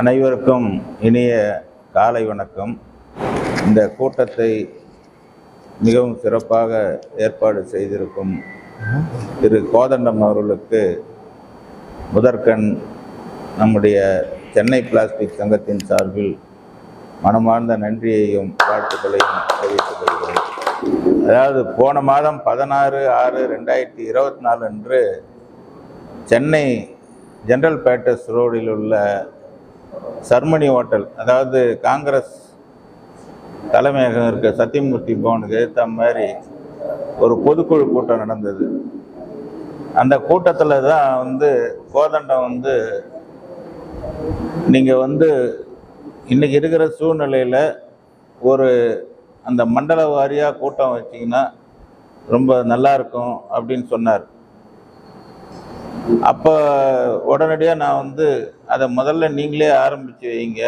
அனைவருக்கும் இனிய காலை வணக்கம். இந்த கூட்டத்தை மிகவும் சிறப்பாக ஏற்பாடு செய்திருக்கும் திரு கோதண்டம் அவர்களுக்கு முதற்கண் நம்முடைய சென்னை பிளாஸ்டிக் சங்கத்தின் சார்பில் மனமார்ந்த நன்றியையும் வாழ்த்துக்களையும் தெரிவித்துக் கொள்கிறேன் அதாவது போன மாதம் பதினாறு ஆறு ரெண்டாயிரத்தி இருபத்தி நாலு அன்று சென்னை ஜென்ரல் பேட்டர்ஸ் ரோடில் உள்ள சர்மணி ஹோட்டல். அதாவது காங்கிரஸ் தலைமையகம் இருக்க சத்தியமூர்த்தி பவனுக்கு ஏற்ற மாதிரி ஒரு பொதுக்குழு கூட்டம் நடந்தது. அந்த கூட்டத்தில் தான் வந்து கோதண்டம் வந்து நீங்கள் வந்து இன்னைக்கு இருக்கிற சூழ்நிலையில் ஒரு அந்த மண்டல வாரியாக கூட்டம் வச்சிங்கன்னா ரொம்ப நல்லா இருக்கும் அப்படின்னு சொன்னார். அப்போ உடனடியாக நான் வந்து அதை முதல்ல நீங்களே ஆரம்பித்து வைங்க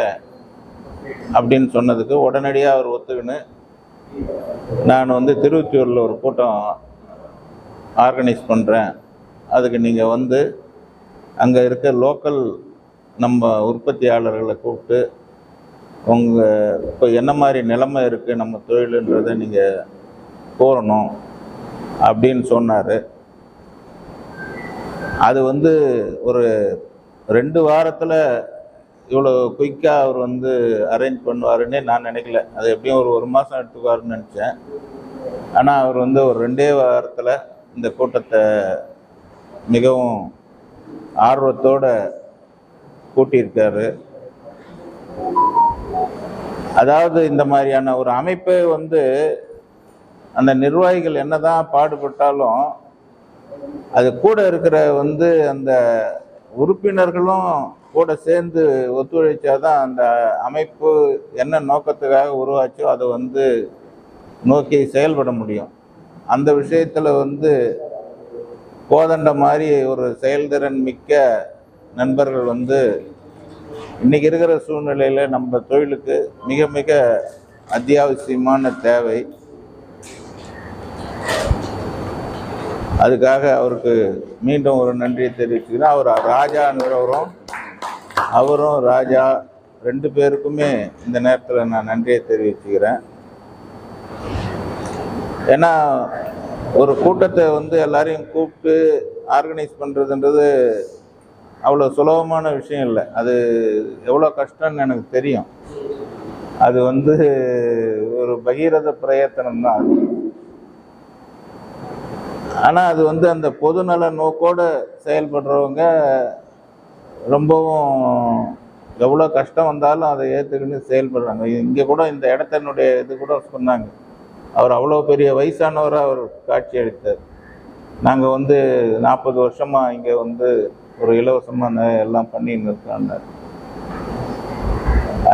அப்படின்னு சொன்னதுக்கு உடனடியாக அவர் ஒத்துக்கின்னு நான் வந்து திருவச்சூரில் ஒரு கூட்டம் ஆர்கனைஸ் பண்ணுறேன் அதுக்கு நீங்கள் வந்து அங்கே இருக்க லோக்கல் நம்ம உற்பத்தியாளர்களை கூப்பிட்டு உங்கள் இப்போ என்ன மாதிரி நிலைமை இருக்குது நம்ம தொழிலுன்றதை நீங்கள் கூறணும் அப்படின்னு சொன்னார். அது வந்து ஒரு ரெண்டு வாரத்தில் இவ்வளோ குயிக்காக அவர் வந்து அரேஞ்ச் பண்ணுவாருன்னே நான் நினைக்கல. அது எப்படியும் ஒரு ஒரு மாதம் எடுத்துக்குவாருன்னு நினச்சேன். ஆனால் அவர் வந்து ஒரு ரெண்டே வாரத்தில் இந்த கூட்டத்தை மிகவும் ஆர்வத்தோட கூட்டியிருக்காரு. அதாவது இந்த மாதிரியான ஒரு அமைப்பை வந்து அந்த நிர்வாகிகள் என்னதான் பாடுபட்டாலும் அது கூட இருக்கிற வந்து அந்த உறுப்பினர்களும் கூட சேர்ந்து ஒத்துழைச்சாதான் அந்த அமைப்பு என்ன நோக்கத்துக்காக உருவாச்சோ அதை வந்து நோக்கி செயல்பட முடியும். அந்த விஷயத்தில் வந்து கோதண்ட மாதிரி ஒரு செயல்திறன் மிக்க நண்பர்கள் வந்து இன்னைக்கு இருக்கிற சூழ்நிலையில் நம்ம தொழிலுக்கு மிக மிக அத்தியாவசியமான தேவை. அதுக்காக அவருக்கு மீண்டும் ஒரு நன்றியை தெரிவிச்சுக்கிறேன். அவர் ராஜாங்கிறவரும் அவரும் ராஜா ரெண்டு பேருக்குமே இந்த நேரத்தில் நான் நன்றியை தெரிவிச்சுக்கிறேன். ஏன்னா ஒரு கூட்டத்தை வந்து எல்லாரையும் கூப்பிட்டு ஆர்கனைஸ் பண்ணுறதுன்றது அவ்வளோ சுலபமான விஷயம் இல்லை. அது எவ்வளோ கஷ்டம்னு எனக்கு தெரியும். அது வந்து ஒரு பகீரத பிரயத்தனம் தான் அது ஆனால் அது வந்து அந்த பொதுநல நோக்கோடு செயல்படுறவங்க ரொம்பவும் எவ்வளோ கஷ்டம் வந்தாலும் அதை ஏற்றுக்கின்னு செயல்படுறாங்க. இங்கே கூட இந்த இடத்தினுடைய இது கூட சொன்னாங்க. அவர் அவ்வளோ பெரிய வயசானவராக அவர் காட்சி அளித்தார். நாங்கள் வந்து நாற்பது வருஷமாக இங்கே வந்து ஒரு இலவசமாக எல்லாம் பண்ணின்னு இருக்காங்க.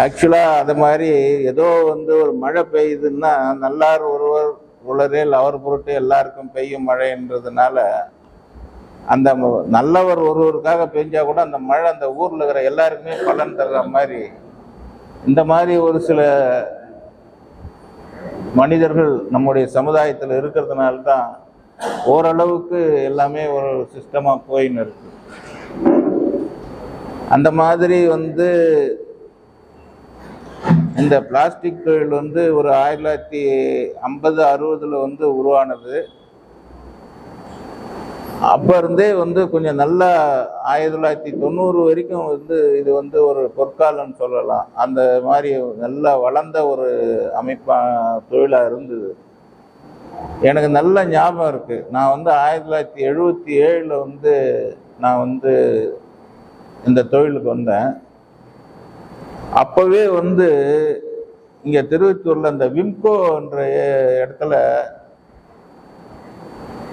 ஆக்சுவலாக அது மாதிரி ஏதோ வந்து ஒரு மழை பெய்யுதுன்னா நல்லார் ஒருவர் உளரேல் அவர் பொருட்டு எல்லாருக்கும் பெய்யும் மழைன்றதுனால அந்த நல்லவர் ஒருவருக்காக பெஞ்சா கூட அந்த மழை அந்த ஊரில் இருக்கிற எல்லாருக்குமே பலன் தர்ற மாதிரி இந்த மாதிரி ஒரு சில மனிதர்கள் நம்முடைய சமுதாயத்தில் இருக்கிறதுனால தான் ஓரளவுக்கு எல்லாமே ஒரு சிஸ்டமாக போயின்னு இருக்கு. அந்த மாதிரி வந்து இந்த பிளாஸ்டிக் தொழில் வந்து ஒரு ஆயிரத்தி தொள்ளாயிரத்தி ஐம்பது அறுபதில் வந்து உருவானது. அப்போ இருந்தே வந்து கொஞ்சம் நல்லா ஆயிரத்தி தொள்ளாயிரத்தி தொண்ணூறு வரைக்கும் வந்து இது வந்து ஒரு பொற்காலம்னு சொல்லலாம். அந்த மாதிரி நல்லா வளர்ந்த ஒரு அமைப்பா தொழிலாக இருந்தது. எனக்கு நல்ல ஞாபகம் இருக்குது நான் வந்து ஆயிரத்தி தொள்ளாயிரத்தி எழுபத்தி ஏழில் வந்து நான் வந்து இந்த தொழிலுக்கு வந்தேன். அப்பவே வந்து இங்க திருவத்தூர்ல இந்த விம்கோன்ற இடத்துல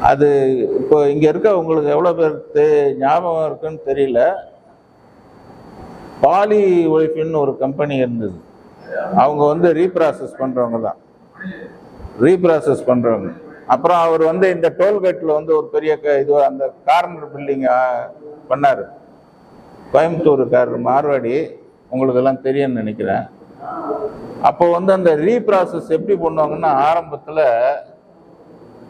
அது இப்போ இங்க இருக்க உங்களுக்கு எவ்வளவு பேருக்கு ஞாபகம் இருக்குன்னு தெரியல. பாலி ஒய்ஃப்னு ஒரு கம்பெனி இருந்தது. அவங்க வந்து ரீப்ராசஸ் பண்றவங்க தான். ரீப்ராசஸ் பண்றவங்க. அப்புறம் அவர் வந்து இந்த டோல்கேட்ல வந்து ஒரு பெரிய க- இது அந்த கார்னர் பில்டிங் கோயம்புத்தூர் கார் மார்வாடி. உங்களுக்கு எல்லாம் தெரியும்னு நினைக்கிறேன். அப்போ வந்து அந்த ரீப்ராசஸ் எப்படி பண்ணுவாங்கன்னா ஆரம்பத்துல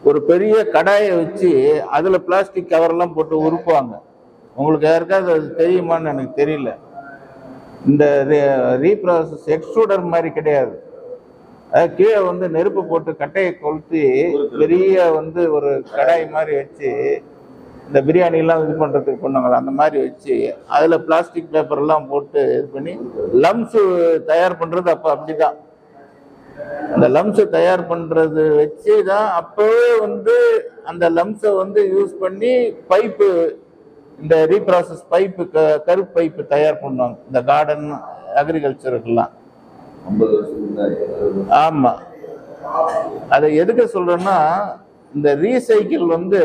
ஒரு பெரிய கடாயை வச்சு அதுல பிளாஸ்டிக் கவர்லாம் போட்டு உருப்புவாங்க உங்களுக்கு யாருக்காவது அது தெரியுமான்னு எனக்கு தெரியல. இந்த ரீப்ராசஸ் எக்ஸ்ட்ரூடர் மாதிரி கிடையாது. கீழே வந்து நெருப்பு போட்டு கட்டையை கொளுத்தி பெரிய வந்து ஒரு கடாய் மாதிரி வச்சு இந்த பிரியாணி எல்லாம் இது பண்றதுக்கு பண்ணுவாங்கல்ல அந்த மாதிரி வச்சு அதுல பிளாஸ்டிக் பேப்பர் எல்லாம் போட்டு இது பண்ணி லம்ஸ் தயார் பண்றது அப்ப அப்படிதான். அந்த லம்ஸ் தயார் பண்றது வச்சு தான் அப்பவே வந்து அந்த லம்ஸை வந்து யூஸ் பண்ணி பைப்பு இந்த ரீப்ராசஸ் பைப்பு கருப்பு பைப்பு தயார் பண்ணுவாங்க. இந்த கார்டன் அக்ரிகல்ச்சருக்கெல்லாம் ஐம்பது வருஷத்துக்கு முன்னாடி. ஆமா. அதை எதுக்கு சொல்றேன்னா இந்த ரீசைக்கிள் வந்து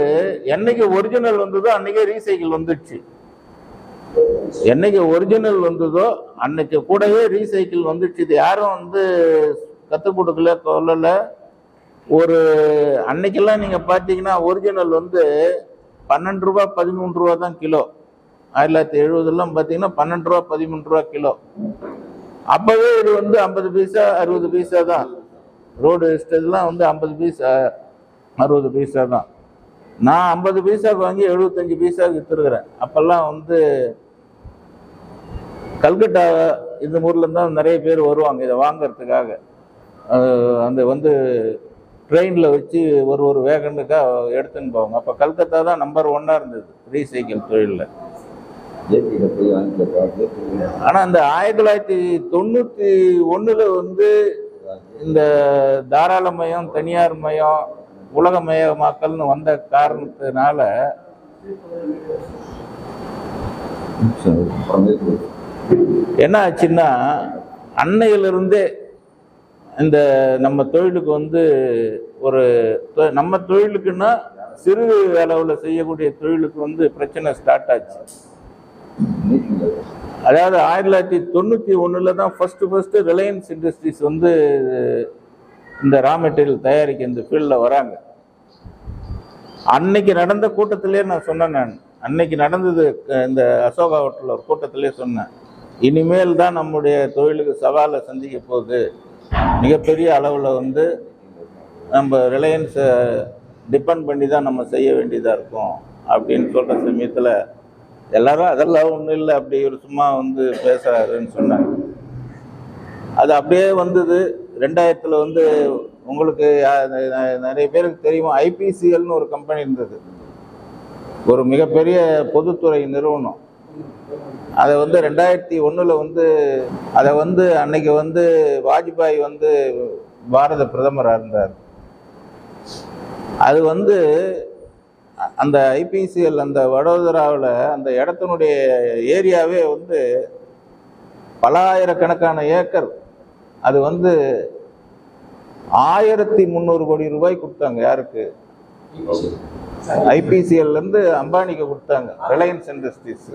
என்னைக்கு ஒரிஜினல் வந்ததோ அன்னைக்கே ரீசைக்கிள் வந்துடுச்சு. என்னைக்கு ஒரிஜினல் வந்ததோ அன்னைக்கு கூடவே ரீசைக்கிள் வந்துடுச்சு. இது யாரும் வந்து கற்றுக் கொடுக்கல சொல்லலை. ஒரு அன்னைக்கெல்லாம் நீங்க பார்த்தீங்கன்னா ஒரிஜினல் வந்து பன்னெண்டு ரூபா பதிமூன்று ரூபா தான் கிலோ. ஆயிரத்தி தொள்ளாயிரத்தி எழுபதுலாம் பார்த்தீங்கன்னா பன்னெண்டு ரூபா பதிமூன்று ரூபா கிலோ. அப்போவே இது வந்து ஐம்பது பைசா அறுபது பைசா தான். ரோடு இதெல்லாம் வந்து ஐம்பது பைசா அறுபது பைசா தான். நான் ஐம்பது பைசாவுக்கு வாங்கி எழுபத்தஞ்சு பைசாவுக்கு வித்துருக்குறேன். அப்போல்லாம் வந்து கல்கட்டா இந்த ஊர்லேருந்து தான் நிறைய பேர் வருவாங்க இதை வாங்குறதுக்காக. அந்த வந்து ட்ரெயினில் வச்சு ஒரு ஒரு வேகனுக்காக எடுத்துன்னு போவாங்க. அப்போ கல்கத்தா தான் நம்பர் ஒன்னாக இருந்தது ரீசைக்கிள் தொழிலில். ஆனால் இந்த ஆயிரத்தி தொள்ளாயிரத்தி தொண்ணூற்றி ஒன்றில் வந்து இந்த தாராளமயம் தனியார் மயம் உலகமயமாக்கல்னு வந்த காரணத்தினால என்ன ஆச்சுன்னா அன்னையிலிருந்தே இந்த நம்ம தொழிலுக்கு வந்து ஒரு தொ- நம்ம தொழிலுக்குன்னா சிறு அளவில் செய்யக்கூடிய தொழிலுக்கு வந்து பிரச்சனை ஸ்டார்ட் ஆச்சு. அதாவது ஆயிரத்தி தொள்ளாயிரத்தி தொண்ணூற்றி ஒன்றில் தான் ஃபஸ்ட்டு ஃபஸ்ட்டு ரிலையன்ஸ் இண்டஸ்ட்ரீஸ் வந்து இந்த ரா மெட்டீரியல் தயாரிக்க இந்த ஃபீல்டில் வராங்க. அன்னைக்கு நடந்த கூட்டத்திலே நான் சொன்னேன் நான். அன்னைக்கு நடந்தது இந்த அசோகா ஹோட்டலில் ஒரு கூட்டத்திலே சொன்னேன். இனிமேல் தான் நம்முடைய தொழிலுக்கு சவாலை சந்திக்க போகுது. மிகப்பெரிய அளவில் வந்து நம்ம ரிலையன்ஸை டிபெண்ட் பண்ணி தான் நம்ம செய்ய வேண்டியதாக இருக்கும் அப்படின்னு சொல்கிற சமயத்தில் எல்லாரும் அதெல்லாம் ஒன்றும் இல்லை அப்படி ஒரு சும்மா வந்து பேசுறாருன்னு சொன்னாங்க. அது அப்படியே வந்தது. ரெண்டாயிரத்தில் வந்து உங்களுக்கு நிறைய பேருக்கு தெரியும்? ஐபிசிஎல்னு ஒரு கம்பெனி இருந்தது. ஒரு மிகப்பெரிய பொதுத்துறை நிறுவனம். அதை வந்து ரெண்டாயிரத்தி ஒன்றில் வந்து அதை வந்து அன்னைக்கு வந்து வாஜ்பாய் வந்து பாரத பிரதமராக இருந்தார். அது வந்து அந்த ஐபிசிஎல் அந்த வடோதராவில் அந்த இடத்தினுடைய ஏரியாவே வந்து பலாயிரக்கணக்கான ஏக்கர் அது வந்து ஆயிரத்தி முந்நூறு கோடி ரூபாய் கொடுத்தாங்க யாருக்கு? ஐபிசிஎல்ல இருந்து அம்பானிக்கு கொடுத்தாங்க. Reliance Industries.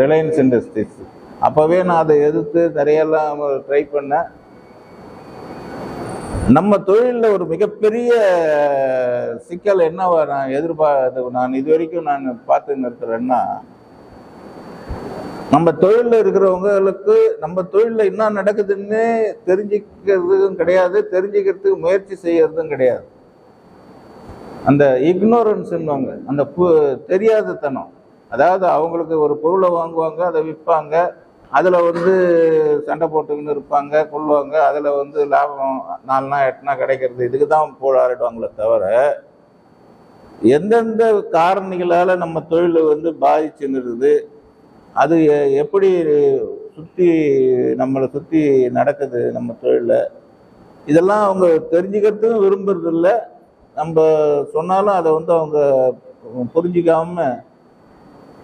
Reliance Industries. அப்பவே நான் அதை எதிர்த்து நிறையெல்லாம் ட்ரை பண்ணேன். நம்ம தொழிலில் ஒரு மிகப்பெரிய சிக்கல் என்னவா நான் எதிர்பார்த்து நான் இது வரைக்கும் நான் பார்த்து நிறுத்துறேன்னா நம்ம தொழிலில் இருக்கிறவங்களுக்கு நம்ம தொழிலில் என்ன நடக்குதுன்னு தெரிஞ்சுக்கிறதும் கிடையாது தெரிஞ்சுக்கிறதுக்கு முயற்சி செய்யறதும் கிடையாது. அந்த இக்னோரன்ஸ்ன்னுவாங்க அந்த பு- தெரியாதத்தனம். அதாவது அவங்களுக்கு ஒரு பொருளை வாங்குவாங்க அதை விற்பாங்க அதில் வந்து சண்டை போட்டுக்கின்னு இருப்பாங்க கொள்வாங்க அதில் வந்து லாபம் நாலுனா எட்டுனா கிடைக்கிறது இதுக்கு தான் போராடுவாங்களே தவிர எந்தெந்த காரணிகளால் நம்ம தொழில் வந்து பாதிச்சு நிறுது அது எ- எப்படி சுற்றி நம்மளை சுற்றி நடக்குது நம்ம தொழிலில்? இதெல்லாம் அவங்க தெரிஞ்சுக்கிறதுக்கும் விரும்புறதில்ல. நம்ம சொன்னாலும் அதை வந்து அவங்க புரிஞ்சிக்காம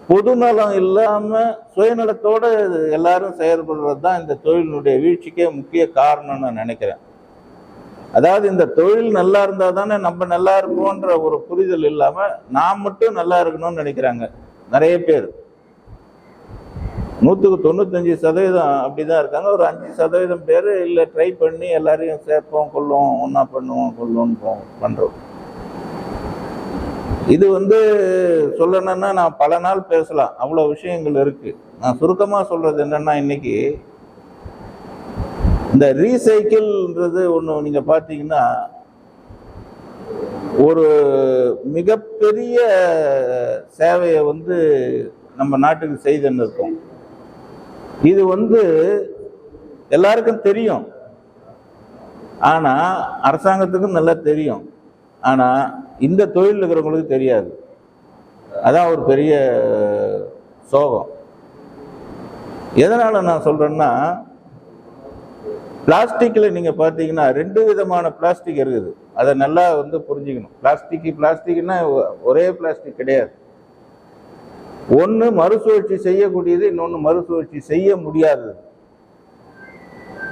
பொதுநலம் இல்லாமல் சுயநலத்தோடு எல்லாரும் செயல்படுறது தான் இந்த தொழிலினுடைய வீழ்ச்சிக்கே முக்கிய காரணம்னு நான் நினைக்கிறேன். அதாவது இந்த தொழில் நல்லா இருந்தால் தானே நம்ம நல்லா இருக்கோன்ற ஒரு புரிதல் இல்லாமல் நான் மட்டும் நல்லா இருக்கணும்னு நினைக்கிறாங்க. நிறைய பேர். நூற்றுக்கு தொண்ணூத்தஞ்சு சதவீதம் அப்படிதான் இருக்காங்க. ஒரு அஞ்சு சதவீதம் பேர் இல்லை ட்ரை பண்ணி எல்லாரையும் சேர்ப்போம் கொள்ளுவோம் ஒன்றா பண்ணுவோம் கொள்ளுவோம்னு போ பண்ணுறோம் இது வந்து சொல்லணும்னா நான் பல நாள் பேசலாம். அவ்வளோ விஷயங்கள் இருக்குது நான் சுருக்கமாக சொல்கிறது என்னன்னா இன்னைக்கு இந்த ரீசைக்கிள்ன்றது ஒன்று நீங்கள் பார்த்தீங்கன்னா ஒரு மிகப்பெரிய சேவையை வந்து நம்ம நாட்டுக்கு செய்துன்னு இருக்கோம். இது வந்து எல்லாருக்கும் தெரியும். ஆனால் அரசாங்கத்துக்கும் நல்லா தெரியும். ஆனால் இந்த தொழில் இருக்கிறவங்களுக்கு தெரியாது. அதான் ஒரு பெரிய சோகம். எதனால் நான் சொல்கிறேன்னா பிளாஸ்டிக்கில் நீங்கள் பார்த்தீங்கன்னா ரெண்டு விதமான பிளாஸ்டிக் இருக்குது. அதை நல்லா வந்து புரிஞ்சுக்கணும். பிளாஸ்டிக்கு பிளாஸ்டிக்னா ஒரே பிளாஸ்டிக் கிடையாது. ஒன்று மறுசுழற்சி செய்யக்கூடியது இன்னொன்று மறுசுழற்சி செய்ய முடியாதது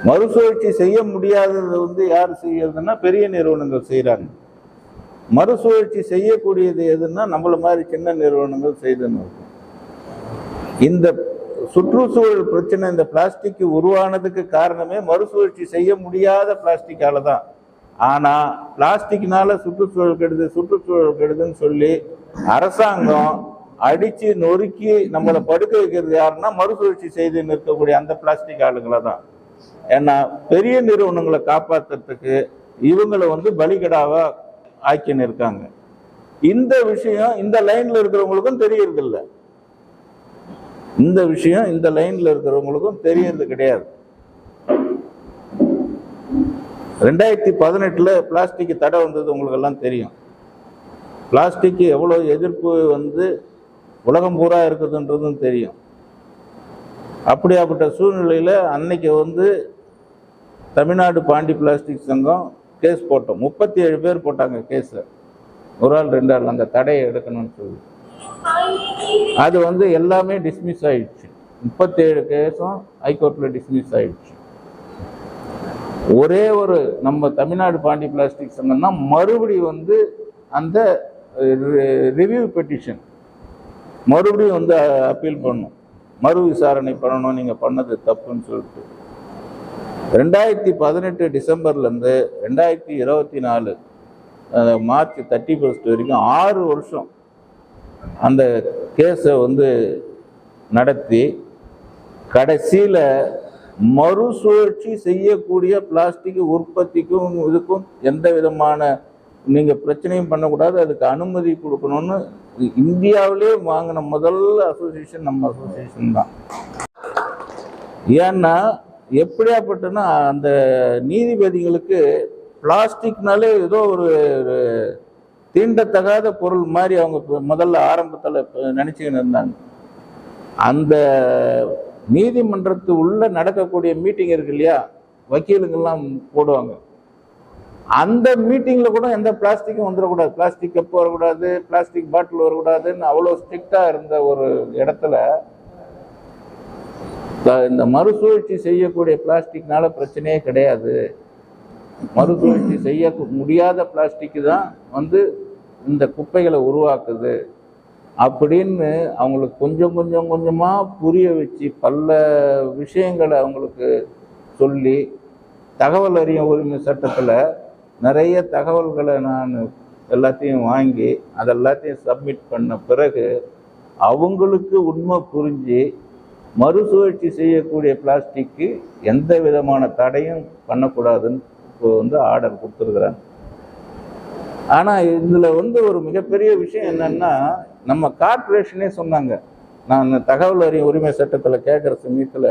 மறுசுழற்சி செய்ய முடியாதது வந்து யார் செய்யறதுன்னா பெரிய நிறுவனங்கள் செய்கிறாங்க மறுசுழற்சி செய்யக்கூடியது எதுன்னா நம்மள மாதிரி சின்ன நிறுவனங்கள் செய்துன்னு இந்த சுற்றுச்சூழல் பிரச்சனை இந்த பிளாஸ்டிக் உருவானதுக்கு காரணமே மறுசுழற்சி செய்ய முடியாத பிளாஸ்டிக்கால தான். ஆனால் பிளாஸ்டிக்னால சுற்றுச்சூழல் கெடுது சுற்றுச்சூழல் கெடுதுன்னு சொல்லி அரசாங்கம் அடிச்சு நொறுக்கி நம்மளை படுக்க வைக்கிறது யாருன்னா மறுசுழற்சி செய்து நிற்கக்கூடிய அந்த பிளாஸ்டிக் ஆளுங்களை தான். ஏன்னா பெரிய நிறுவனங்களை காப்பாற்றுறதுக்கு இவங்களை வந்து பலிகடாவா ஆக்கின்னு இருக்காங்க இந்த விஷயம் இந்த லைன்ல இருக்கிறவங்களுக்கும் தெரியறது இந்த விஷயம் இந்த லைன்ல இருக்கிறவங்களுக்கும் தெரியறது கிடையாது. ரெண்டாயிரத்தி பதினெட்டுல பிளாஸ்டிக் தடை வந்தது உங்களுக்கு எல்லாம் தெரியும். பிளாஸ்டிக் எவ்வளவு எதிர்ப்பு வந்து உலகம் பூரா இருக்குதுன்றதும் தெரியும். அப்படியாப்பட்ட சூழ்நிலையில் அன்னைக்கு வந்து தமிழ்நாடு பாண்டி பிளாஸ்டிக் சங்கம் கேஸ் போட்டோம். முப்பத்தி ஏழு பேர் போட்டாங்க கேஸை. ஒரு ஆள் ரெண்டு ஆள் அந்த தடையை எடுக்கணும்னு சொல்லி. அது வந்து எல்லாமே டிஸ்மிஸ் ஆயிடுச்சு. முப்பத்தேழு கேஸும் ஹைகோர்ட்டில் டிஸ்மிஸ் ஆயிடுச்சு. ஒரே ஒரு நம்ம தமிழ்நாடு பாண்டி பிளாஸ்டிக் சங்கம் தான் மறுபடியும் வந்து அந்த ரிவ்யூ பெட்டிஷன் மறுபடியும் வந்து அப்பீல் பண்ணும் மறு விசாரணை பண்ணணும். நீங்கள் பண்ணது தப்புன்னு சொல்லிட்டு. ரெண்டாயிரத்தி பதினெட்டு டிசம்பர்லேருந்து ரெண்டாயிரத்தி இருபத்தி நாலு மார்ச் தேர்ட்டி ஃபர்ஸ்ட் வரைக்கும் ஆறு வருஷம் அந்த கேஸை வந்து நடத்தி கடைசியில் மறுசுழற்சி செய்யக்கூடிய பிளாஸ்டிக் உற்பத்திக்கும் இதுக்கும் எந்த விதமான நீங்கள் பிரச்சனையும் பண்ணக்கூடாது அதுக்கு அனுமதி கொடுக்கணும்னு இந்தியாவிலே வாங்கின முதல் அசோசியேஷன் நம்ம அசோசியேஷன் தான். ஏன்னா எப்படியாப்பட்டனா அந்த நீதிபதிகளுக்கு பிளாஸ்டிக்னாலே ஏதோ ஒரு ஒரு தீண்டத்தகாத பொருள் மாதிரி அவங்க முதல்ல ஆரம்பத்தில் நினச்சிக்கின்னு இருந்தாங்க. அந்த நீதிமன்றத்து உள்ள நடக்கக்கூடிய மீட்டிங் இருக்கு இல்லையா? வக்கீலுங்கெல்லாம் போடுவாங்க. அந்த மீட்டிங்கில் கூட எந்த பிளாஸ்டிக்கும் வந்துடக்கூடாது. பிளாஸ்டிக் கப்பு வரக்கூடாது பிளாஸ்டிக் பாட்டில் வரக்கூடாதுன்னு அவ்வளோ ஸ்ட்ரிக்டாக இருந்த ஒரு இடத்துல இந்த மறுசுழற்சி செய்யக்கூடிய பிளாஸ்டிக்னால பிரச்சனையே கிடையாது. மறுசுழற்சி செய்ய முடியாத பிளாஸ்டிக் தான் வந்து இந்த குப்பைகளை உருவாக்குது. அப்படின்னு அவங்களுக்கு கொஞ்சம் கொஞ்சம் கொஞ்சமாக புரிய வச்சு பல விஷயங்களை அவங்களுக்கு சொல்லி தகவல் அறியும் உரிமை சட்டத்தில் நிறைய தகவல்களை நான் எல்லாத்தையும் வாங்கி அதெல்லாத்தையும் சப்மிட் பண்ண பிறகு அவங்களுக்கு உண்மை புரிஞ்சு மறுசுழற்சி செய்யக்கூடிய பிளாஸ்டிக்கு எந்த விதமான தடையும் பண்ணக்கூடாதுன்னு இப்போ வந்து ஆர்டர் கொடுத்துருக்குறாங்க. ஆனால் இதில் வந்து ஒரு மிகப்பெரிய விஷயம் என்னன்னா நம்ம கார்பரேஷனே சொன்னாங்க. நான் தகவல் அறியும் உரிமை சட்டத்தில் கேட்குற சமயத்தில்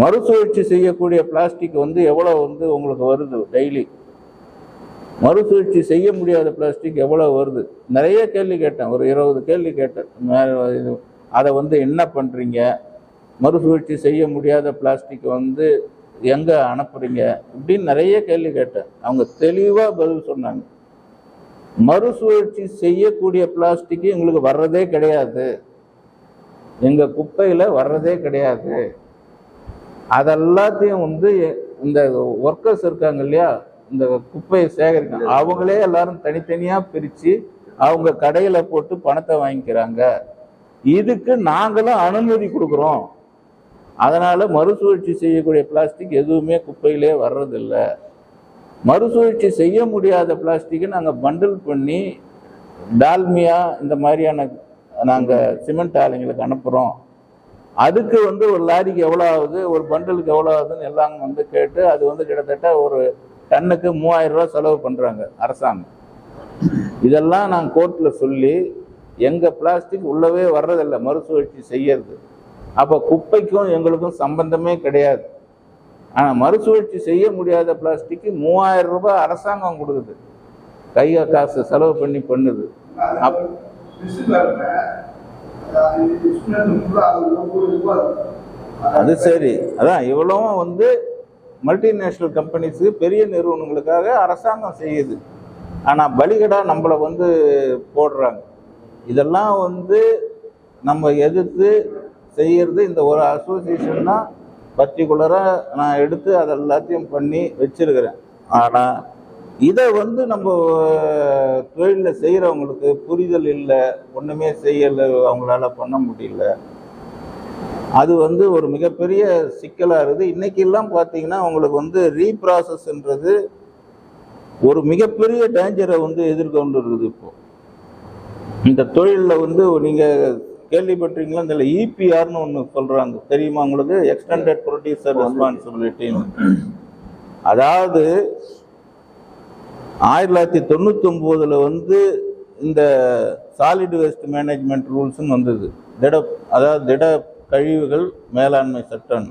மறுசுழற்சி செய்யக்கூடிய பிளாஸ்டிக் வந்து எவ்வளோ வந்து உங்களுக்கு வருது டெய்லி மறுசுழற்சி செய்ய முடியாத பிளாஸ்டிக் எவ்வளோ வருது? நிறைய கேள்வி கேட்டேன் ஒரு இருபது கேள்வி கேட்டேன். அதை வந்து என்ன பண்ணுறீங்க மறுசுழற்சி செய்ய முடியாத பிளாஸ்டிக் வந்து எங்கே அனுப்புறீங்க? இப்படின்னு நிறைய கேள்வி கேட்டேன். அவங்க தெளிவாக பதில் சொன்னாங்க. மறுசுழற்சி செய்யக்கூடிய பிளாஸ்டிக்கு எங்களுக்கு வர்றதே கிடையாது. எங்கள் குப்பையில் வர்றதே கிடையாது. அதெல்லாத்தையும் வந்து இந்த ஒர்க்கர்ஸ் இருக்காங்க இல்லையா? இந்த குப்பையை சேகரிக்க அவங்களே எல்லாரும் தனித்தனியா பிரிச்சு அவங்க கடையில போட்டு பணத்தை வாங்கிக்கிறாங்க. இதுக்கு நாங்களும் அனுமதி கொடுக்குறோம். அதனால மறுசுழற்சி செய்யக்கூடிய பிளாஸ்டிக் எதுவுமே குப்பையிலே வர்றதில்ல. மறுசுழற்சி செய்ய முடியாத பிளாஸ்டிக்கை நாங்கள் பண்டில் பண்ணி டால்மியா இந்த மாதிரியான நாங்கள் சிமெண்ட் ஆலைங்களுக்கு அனுப்புகிறோம் அதுக்கு வந்து ஒரு லாரிக்கு எவ்வளோ ஆகுது ஒரு பண்டலுக்கு எவ்வளோ ஆகுதுன்னு எல்லாம் வந்து கேட்டு அது வந்து கிட்டத்தட்ட ஒரு டன்னுக்கு மூவாயிரம் ரூபா செலவு பண்ணுறாங்க அரசாங்கம். இதெல்லாம் நான் கோர்ட்டில் சொல்லி எங்கள் பிளாஸ்டிக் உள்ளவே வர்றதில்லை மறுசுழற்சி செய்யறது. அப்போ குப்பைக்கும் எங்களுக்கும் சம்பந்தமே கிடையாது. ஆனால் மறுசுழற்சி செய்ய முடியாத பிளாஸ்டிக்கு மூவாயிரம் ரூபாய் அரசாங்கம் கொடுக்குது. கையை காசு செலவு பண்ணி பண்ணுது. அப் அது சரி. அதான் இவ்வளவும் வந்து மல்டிநேஷனல் கம்பெனிஸு பெரிய நிறுவனங்களுக்காக அரசாங்கம் செய்யுது. ஆனால் பலிகடா நம்மளை வந்து போடுறாங்க. இதெல்லாம் வந்து நம்ம எதிர்த்து செய்யறது இந்த ஒரு அசோசியேஷன் தான். பர்டிகுலராக நான் எடுத்து அதை எல்லாத்தையும் பண்ணி வச்சிருக்கிறேன். ஆனால் இதை வந்து நம்ம தொழிலில் செய்கிறவங்களுக்கு புரிதல் இல்லை ஒன்றுமே செய்யலை அவங்களால பண்ண முடியல. அது வந்து ஒரு மிகப்பெரிய சிக்கலாக இருக்குது. இன்னைக்கு எல்லாம் பார்த்தீங்கன்னா உங்களுக்கு வந்து ரீப்ராசஸ்ன்றது ஒரு மிகப்பெரிய டேஞ்சரை வந்து எதிர்கொண்டு இருக்குது இப்போ. இந்த தொழிலில் வந்து நீங்கள் கேள்விப்பட்டிருக்கீங்களா? இந்த இபிஆர்னு ஒன்று சொல்கிறாங்க தெரியுமா உங்களுக்கு? எக்ஸ்டெண்டட் ப்ரொடியூசர் ரெஸ்பான்சிபிலிட்டின்னு அதாவது ஆயிரத்தி தொள்ளாயிரத்தி தொண்ணூத்தொம்போதுல வந்து இந்த சாலிட் வேஸ்ட் மேனேஜ்மெண்ட் ரூல்ஸ்னு வந்தது. திட அதாவது திட கழிவுகள் மேலாண்மை சட்டம்.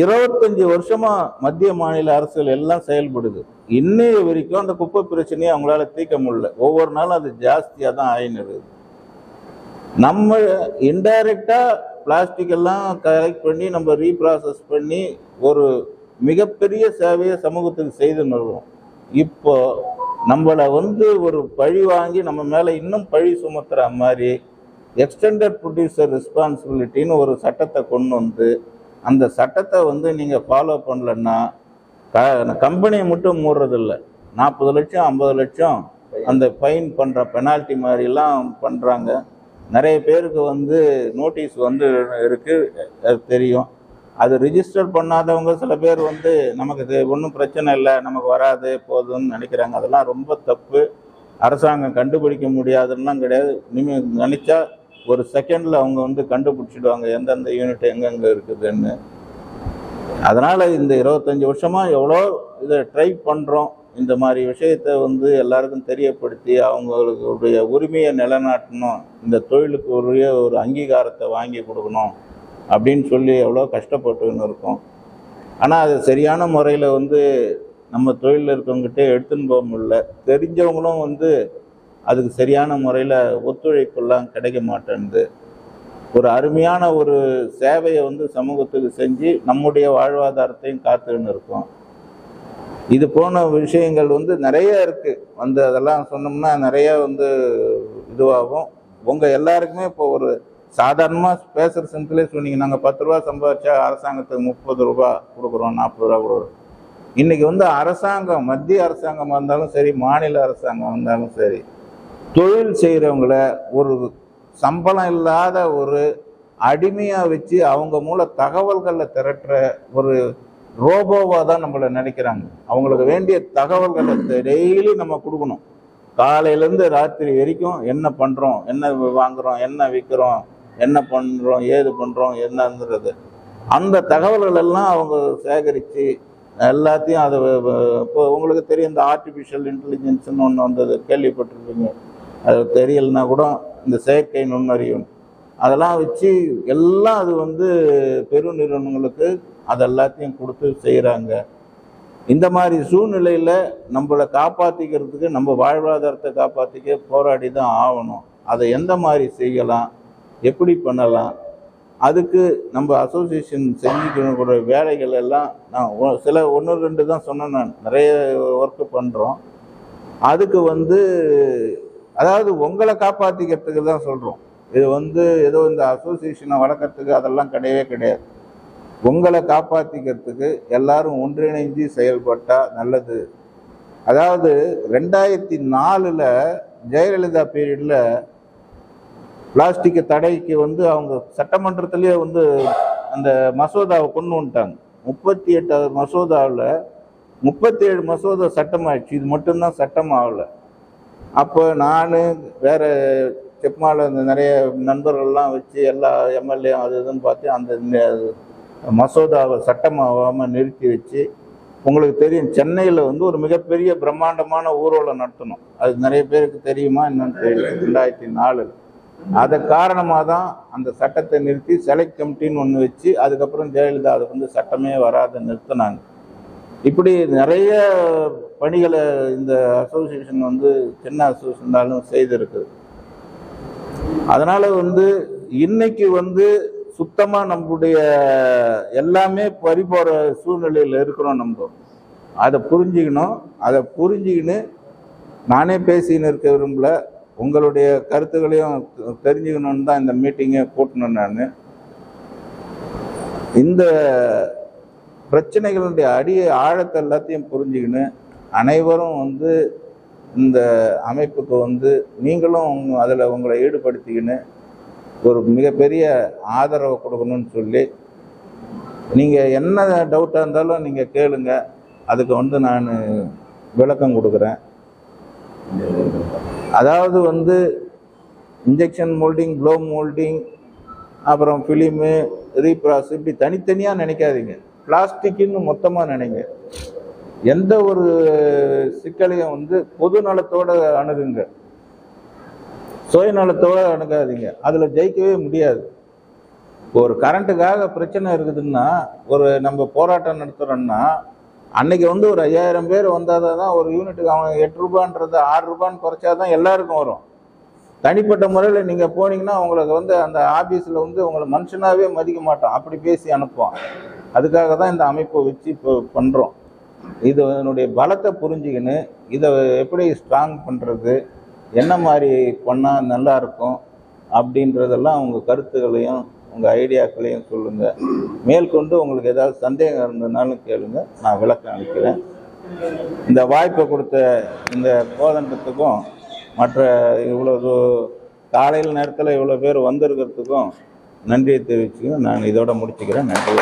இருபத்தஞ்சு வருஷமா மத்திய மாநில அரசுகள் எல்லாம் செயல்படுது. இன்னைய வரைக்கும் அந்த குப்பை பிரச்சனையை அவங்களால தீர்க்க முடியல. ஒவ்வொரு நாளும் அது ஜாஸ்தியாக தான் ஆயின்னு நம்ம இன்டைரக்டா பிளாஸ்டிக் எல்லாம் கலெக்ட் பண்ணி நம்ம ரீப்ராசஸ் பண்ணி ஒரு மிகப்பெரிய சேவையை சமூகத்துக்கு செய்து வருவோம் இப்போ நம்மளை வந்து ஒரு பழி வாங்கி நம்ம மேலே இன்னும் பழி சுமத்துற மாதிரி எக்ஸ்டெண்டட் ப்ரொடியூசர் ரெஸ்பான்சிபிலிட்டின்னு ஒரு சட்டத்தை கொண்டு வந்து அந்த சட்டத்தை வந்து நீங்கள் ஃபாலோ பண்ணலன்னா க கம்பெனியை மட்டும் மூடுறதில்ல. நாற்பது லட்சம் ஐம்பது லட்சம் அந்த ஃபைன் பண்ணுற பெனால்ட்டி மாதிரிலாம் பண்ணுறாங்க நிறைய பேருக்கு வந்து நோட்டீஸ் வந்து இருக்கு அது தெரியும். அது ரிஜிஸ்டர் பண்ணாதவங்க சில பேர் வந்து நமக்கு ஒன்றும் பிரச்சனை இல்லை நமக்கு வராது போதும்னு நினைக்கிறாங்க. அதெல்லாம் ரொம்ப தப்பு. அரசாங்கம் கண்டுபிடிக்க முடியாதுலாம் கிடையாது. இனிமேல் நினச்சா ஒரு செகண்டில் அவங்க வந்து கண்டுபிடிச்சிடுவாங்க எந்தெந்த யூனிட் எங்கெங்கே இருக்குதுன்னு. அதனால் இந்த இருபத்தஞ்சி வருஷமாக எவ்வளோ இதை ட்ரை பண்ணுறோம் இந்த மாதிரி விஷயத்தை வந்து எல்லாருக்கும் தெரியப்படுத்தி அவங்களுடைய உரிமையை நிலைநாட்டணும். இந்த தொழிலுக்கு உரிய ஒரு அங்கீகாரத்தை வாங்கி கொடுக்கணும். அப்படின்னு சொல்லி எவ்வளோ கஷ்டப்பட்டுன்னு இருக்கோம். ஆனால் அது சரியான முறையில் வந்து நம்ம தொழிலில் இருக்கவங்ககிட்ட எடுத்துன்னு போக முடியல. தெரிஞ்சவங்களும் வந்து அதுக்கு சரியான முறையில் ஒத்துழைப்பெல்லாம் கிடைக்க மாட்டேன்து ஒரு அருமையான ஒரு சேவையை வந்து சமூகத்துக்கு செஞ்சு நம்முடைய வாழ்வாதாரத்தையும் காத்துன்னு இருக்கோம். இது போன விஷயங்கள் வந்து நிறைய இருக்குது வந்து அதெல்லாம் சொன்னோம்னா நிறைய வந்து இதுவாகும். உங்கள் எல்லாருக்குமே இப்போ ஒரு சாதாரணமாக பேசுகிற சென்ஸ்லேயே சொன்னீங்க. நாங்கள் பத்து ரூபா சம்பாதிச்சா அரசாங்கத்துக்கு முப்பது ரூபா கொடுக்குறோம் நாற்பது ரூபா கொடுக்குறோம். இன்னைக்கு வந்து அரசாங்கம் மத்திய அரசாங்கமாக இருந்தாலும் சரி மாநில அரசாங்கம் இருந்தாலும் சரி தொழில் செய்கிறவங்கள ஒரு சம்பளம் இல்லாத ஒரு அடிமையாக வச்சு அவங்க மூல தகவல்களை திரட்டுற ஒரு ரோபோவாக தான் நம்மளை நினைக்கிறாங்க. அவங்களுக்கு வேண்டிய தகவல்களை டெய்லி நம்ம கொடுக்கணும். காலையிலேருந்து ராத்திரி வரைக்கும் என்ன பண்ணுறோம் என்ன வாங்குகிறோம் என்ன விற்கிறோம் என்ன பண்ணுறோம் ஏது பண்ணுறோம் என்னங்கிறது அந்த தகவல்கள் எல்லாம் அவங்க சேகரித்து எல்லாத்தையும் அதை இப்போ உங்களுக்கு தெரியும் இந்த ஆர்டிஃபிஷியல் இன்டெலிஜென்ஸ்னு ஒன்று வந்தது கேள்விப்பட்டிருப்பீங்க. அது தெரியலனா கூட இந்த செயற்கை நுண்ணறிவு. அதெல்லாம் வச்சு எல்லாம் அது வந்து பெரு நிறுவனங்களுக்கு அது எல்லாத்தையும் கொடுத்து செய்கிறாங்க இந்த மாதிரி சூழ்நிலையில் நம்மளை காப்பாற்றிக்கிறதுக்கு நம்ம வாழ்வாதாரத்தை காப்பாற்றிக்க போராடி தான் ஆகணும். அதை எந்த மாதிரி செய்யலாம்? எப்படி பண்ணலாம்? அதுக்கு நம்ம அசோசியேஷன் செஞ்சுக்கிற வேலைகள் எல்லாம் நான் ஒ- சில ஒன்று ரெண்டு தான் சொன்னேன் நான். நிறைய ஒர்க்கு பண்ணுறோம் அதுக்கு வந்து அதாவது உங்களை காப்பாற்றிக்கிறதுக்கு தான் சொல்கிறோம் இது வந்து ஏதோ இந்த அசோசியேஷனை வளர்க்கறதுக்கு அதெல்லாம் கிடையவே கிடையாது. உங்களை காப்பாற்றிக்கிறதுக்கு எல்லாரும் ஒன்றிணைஞ்சு செயல்பட்டால் நல்லது. அதாவது ரெண்டாயிரத்தி நாலில் ஜெயலலிதா பீரியடில் பிளாஸ்டிக் தடைக்கு வந்து அவங்க சட்டமன்றத்திலேயே வந்து அந்த மசோதாவை கொண்டு வந்துட்டாங்க. முப்பத்தி எட்டாவது மசோதாவில் முப்பத்தி ஏழு மசோதா சட்டமாயிடுச்சு. இது மட்டும்தான் சட்டம் ஆகலை அப்போ நான் வேற செப்மால இந்த நிறைய நண்பர்கள்லாம் வச்சு எல்லா எம்எல்ஏ அது இதுன்னு பார்த்து அந்த மசோதாவை சட்டமாகாமல் நிறுத்தி வச்சு உங்களுக்கு தெரியும் சென்னையில் வந்து ஒரு மிகப்பெரிய பிரம்மாண்டமான ஊர்வலம் நடத்தணும். அது நிறைய பேருக்கு தெரியுமா என்னன்னு தெரியல. ரெண்டாயிரத்தி நாலு அதை காரணமாக தான் அந்த சட்டத்தை நிறுத்தி செலக்ட் கமிட்டின்னு ஒன்று வச்சு அதுக்கப்புறம் ஜெயலலிதா அதுக்கு வந்து சட்டமே வராத நிறுத்தினாங்க. இப்படி நிறைய பணிகளை இந்த அசோசியேஷன் வந்து சின்ன அசோசியேஷனாலும் செய்திருக்குது. அதனால வந்து இன்னைக்கு வந்து சுத்தமா நம்முடைய எல்லாமே பறிபோகிற சூழ்நிலையில் இருக்கிறோம் நம்ம. அதை புரிஞ்சுக்கணும். அதை புரிஞ்சுக்கின்னு நானே பேசின்னு இருக்க விரும்பல. உங்களுடைய கருத்துக்களையும் தெரிஞ்சுக்கணும்னு தான் இந்த மீட்டிங்கை கூட்டணும் நான். இந்த பிரச்சனைகளுடைய அடிய ஆழத்தை எல்லாத்தையும் புரிஞ்சுக்கின்னு அனைவரும் வந்து இந்த அமைப்புக்கு வந்து நீங்களும் அதில் உங்களை ஈடுபடுத்திக்கின்னு ஒரு மிகப்பெரிய ஆதரவை கொடுக்கணும்னு சொல்லி நீங்கள் என்ன டவுட்டாக இருந்தாலும் நீங்கள் கேளுங்க. அதுக்கு வந்து நான் விளக்கம் கொடுக்குறேன். அதாவது வந்து இன்ஜெக்ஷன் மோல்டிங் ப்ளோ மோல்டிங் அப்புறம் ஃபிலிமு ரீப்ராஸ் இப்படி தனித்தனியாக நினைக்காதீங்க. பிளாஸ்டிக்குன்னு மொத்தமாக நினைங்க. எந்த ஒரு சிக்கலையும் வந்து பொது நலத்தோட அணுகுங்க. சுயநலத்தோட அணுகாதீங்க. அதில் ஜெயிக்கவே முடியாது. இப்போ ஒரு கரண்ட்டுக்காக பிரச்சனை இருக்குதுன்னா ஒரு நம்ம போராட்டம் நடத்துகிறோன்னா அன்னைக்கு வந்து ஒரு ஐயாயிரம் பேர் வந்தால் தான் ஒரு யூனிட்டுக்கு அவன் எட்டு ரூபான்றது ஆறு ரூபான்னு குறைச்சா தான் எல்லாருக்கும் வரும். தனிப்பட்ட முறையில் நீங்கள் போனீங்கன்னா உங்களுக்கு வந்து அந்த ஆஃபீஸில் வந்து உங்களை மனுஷனாகவே மதிக்க மாட்டோம் அப்படி பேசி அனுப்புவோம் அதுக்காக தான் இந்த அமைப்பை வச்சு இப்போ பண்ணுறோம் இது என்னுடைய பலத்தை புரிஞ்சுக்கின்னு இதை எப்படி ஸ்ட்ராங் பண்ணுறது என்ன மாதிரி பண்ணால் நல்லாயிருக்கும் அப்படின்றதெல்லாம் அவங்க கருத்துக்களையும் உங்கள் ஐடியாக்களையும் சொல்லுங்கள் மேற்கொண்டு உங்களுக்கு ஏதாவது சந்தேகம் இருந்ததுனாலும் கேளுங்கள் நான் விளக்கம் அளிக்கிறேன். இந்த வாய்ப்பை கொடுத்த இந்த போதண்டத்துக்கும் மற்ற இவ்வளோ காலையில் நேரத்தில் இவ்வளோ பேர் வந்திருக்கிறதுக்கும் நன்றியை தெரிவிச்சுக்கோ நான் இதோட முடிச்சுக்கிறேன். நன்றி